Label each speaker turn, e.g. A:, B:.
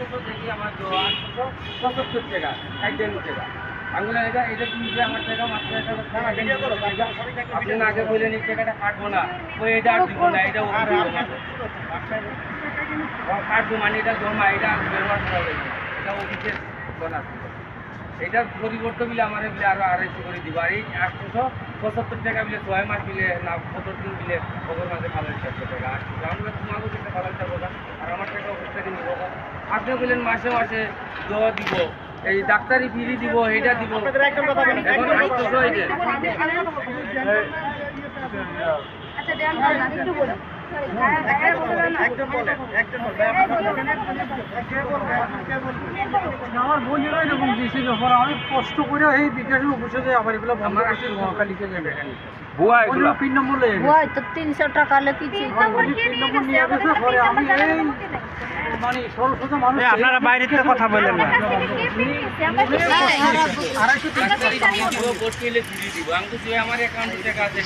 A: আটশোশো আমার আটশোশো পঁচাত্তর আর মানে এটা জমা, এটা ব্যবহার করা যাবে এটা অফিসের বনা ছিল পরিবর্তন মিলে আমার মিলে আরও আড়াইশো করে দিব। আর এই আটশোশো পঁচাত্তর টাকা মিলে ছয় মাস মিলে না সত্তর দিন মিলে খবর মাঝে ভালো চারশো টাকা। আটশো আমরা তোমাকে ভালো না আর আমার টাকা অফিস থেকে নিবো না। আপনি বললেন মাসে মাসে দেওয়া দিব এই ডাক্তারি ফিরি দিব এটা দিব। এখন
B: আচ্ছা
C: আমার বোনেরা এরকম দিয়েছিল পরে অনেক কষ্ট করে এই আবার এগুলো। বন্ধ করছে মহাকালীকে যাবে
B: তিনশো টাকা লেগেছি
C: আমি এই মানে
D: আপনারা বাইরে থেকে কথা বলেন না।
C: আড়াইশো
A: আমি আমার অ্যাকাউন্টে টাকা আছে